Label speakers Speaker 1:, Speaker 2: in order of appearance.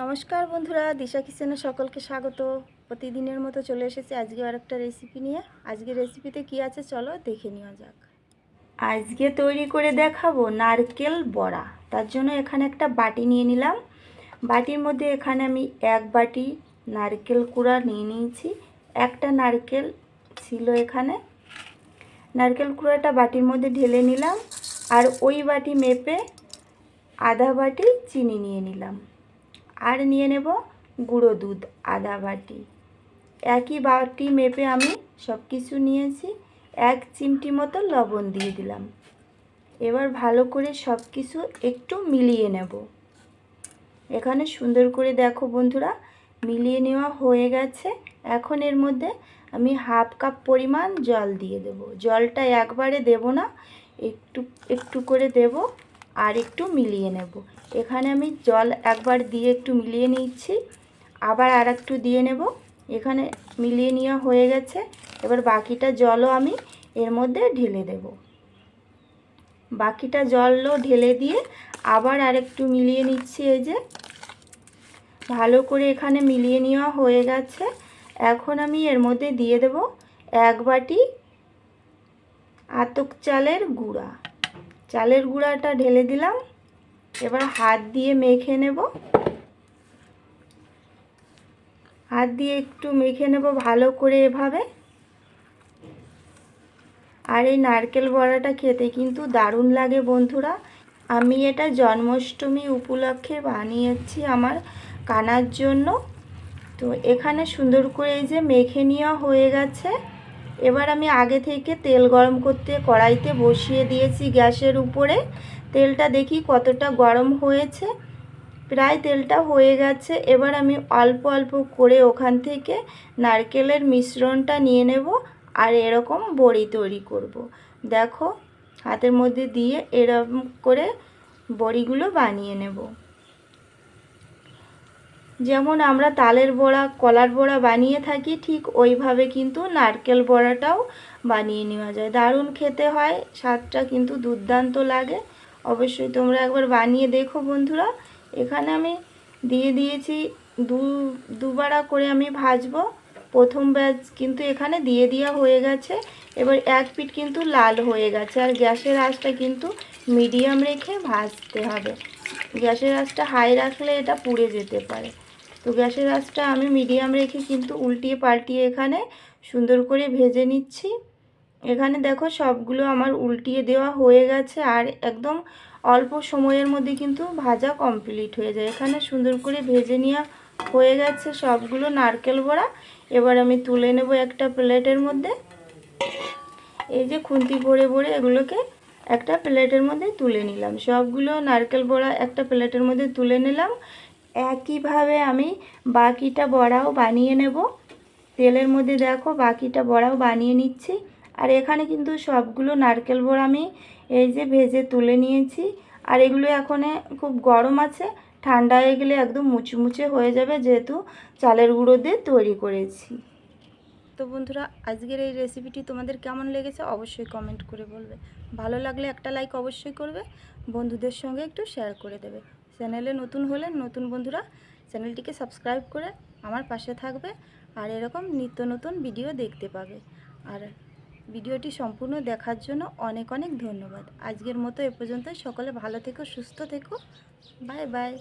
Speaker 1: নমস্কার বন্ধুরা, দিশা কিচেনে সকলকে স্বাগত। প্রতিদিনের মতো চলে এসেছি আজকে আর একটা রেসিপি নিয়ে। আজকে রেসিপিতে কি আছে চলো দেখে নেওয়া যাক। আজকে তৈরি করে দেখাবো নারকেল বড়া। তার জন্য এখানে একটা বাটি নিয়ে নিলাম। বাটির মধ্যে এখানে আমি এক বাটি নারকেল কুড়া নিয়ে নিয়েছি। একটা নারকেল ছিল এখানে। নারকেল কুড়াটা বাটির মধ্যে ঢেলে নিলাম। আর ওই বাটি মেপে আধা বাটি চিনি নিয়ে নিলাম। আর নিয়ে নেব গুঁড়ো দুধ আধা বাটি। একই বাটি মেপে আমি সব কিছু নিয়েছি, এক চিমটি মতো লবণ দিয়ে দিলাম। এবার ভালো করে সব কিছু একটু মিলিয়ে নেব। এখানে সুন্দর করে দেখো বন্ধুরা, মিলিয়ে নেওয়া হয়ে গেছে। এখন এর মধ্যে আমি হাফ কাপ পরিমাণ জল দিয়ে দেব। জলটা একবারে দেব না, একটু একটু করে দেব। আর একটু মিলিয়ে নেব। এখানে আমি জল একবার দিয়ে একটু মিলিয়ে নিচ্ছি। আবার আর একটু দিয়ে নেব। এখানে মিলিয়ে নেওয়া হয়ে গেছে। এবার বাকিটা জলও আমি এর মধ্যে ঢেলে দেব। বাকিটা জলও ঢেলে দিয়ে আবার আর একটু মিলিয়ে নিচ্ছি এই যে। ভালো করে এখানে মিলিয়ে নেওয়া হয়ে গেছে। এখন আমি এর মধ্যে দিয়ে দেব এক বাটি আতক চালের গুঁড়া। চালের গুঁড়াটা ঢেলে দিলাম। এবার হাত দিয়ে মেখে নেব। হাত দিয়ে একটু মেখে নেব ভালো করে এভাবে। আর এই নারকেল বড়াটা খেতে কিন্তু দারুণ লাগে বন্ধুরা। আমি এটা জন্মাষ্টমী উপলক্ষে বানিয়েছি আমার কানার জন্য। তো এখানে সুন্দর করে এই যে মেখে নেওয়া হয়ে গেছে। এবার আমি আগে থেকে তেল গরম করতে, কড়াইতে বসিয়ে দিয়েছি গ্যাসের উপরে। তেলটা দেখি কতটা গরম হয়েছে। প্রায় তেলটা হয়ে গেছে। এবার আমি অল্প অল্প করে ওখান থেকে নারকেলের মিশ্রণটা নিয়ে নেব আর এরকম বড়ি তৈরি করব। দেখো, হাতের মধ্যে দিয়ে এরকম করে বড়িগুলো বানিয়ে নেব। যেমন আমরা তালের বড়া, কলার বড়া বানিয়ে থাকি, ঠিক ওইভাবে কিন্তু নারকেল বড়াটাও বানিয়ে নেওয়া যায়। দারুণ খেতে হয়, স্বাদটা কিন্তু দুর্দান্ত লাগে। অবশ্যই তোমরা একবার বানিয়ে দেখো বন্ধুরা। এখানে আমি দিয়ে দিয়েছি দু দুবারা করে আমি ভাজবো। প্রথম ব্যাচ কিন্তু এখানে দিয়ে দেওয়া হয়ে গেছে। এবার এক পিঠ কিন্তু লাল হয়ে গেছে। আর গ্যাসের আঁচটা কিন্তু মিডিয়াম রেখে ভাজতে হবে। গ্যাসের আঁচটা হাই রাখলে এটা পুড়ে যেতে পারে। তো গ্যাসের আঁচটা আমি মিডিয়াম রেখে কিন্তু উল্টিয়ে পাল্টিয়ে এখানে সুন্দর করে ভেজে নিচ্ছি। এখানে দেখো সবগুলো আমার উল্টিয়ে দেওয়া হয়ে গেছে আর একদম অল্প সময়ের মধ্যে কিন্তু ভাজা কমপ্লিট হয়ে যায়। এখানে সুন্দর করে ভেজে নেওয়া হয়ে গেছে সবগুলো নারকেল বড়া। এবার আমি তুলে নেব একটা প্লেটের মধ্যে। এই যে খুন্তি ভরে ভরে এগুলোকে একটা প্লেটের মধ্যে তুলে নিলাম। সবগুলো নারকেল বড়া একটা প্লেটের মধ্যে তুলে নিলাম। একইভাবে আমি বাকিটা বড়াও বানিয়ে নেব। তেলের মধ্যে দেখো বাকিটা বড়াও বানিয়ে নিচ্ছি। আর এখানে কিন্তু সবগুলো নারকেল বড়া আমি এই যে ভেজে তুলে নিয়েছি। আর এগুলো এখন খুব গরম আছে, ঠান্ডা হয়ে গেলে একদম মুচমুচে হয়ে যাবে যেহেতু চালের গুঁড়ো দিয়ে তৈরি করেছি। তো বন্ধুরা, আজকের এই রেসিপিটি তোমাদের কেমন লেগেছে অবশ্যই কমেন্ট করে বলবে। ভালো লাগলে একটা লাইক অবশ্যই করবে, বন্ধুদের সঙ্গে একটু শেয়ার করে দেবে। চ্যানেলে নতুন হলে নতুন বন্ধুরা চ্যানেলটিকে সাবস্ক্রাইব করে আমার পাশে থাকবে আর এরকম নিত্য নতুন ভিডিও দেখতে পাবে। আর ভিডিওটি সম্পূর্ণ দেখার জন্য অনেক অনেক ধন্যবাদ। আজকের মতো এ পর্যন্ত সকলে ভালো থেকো, সুস্থ থেকো। Bye bye.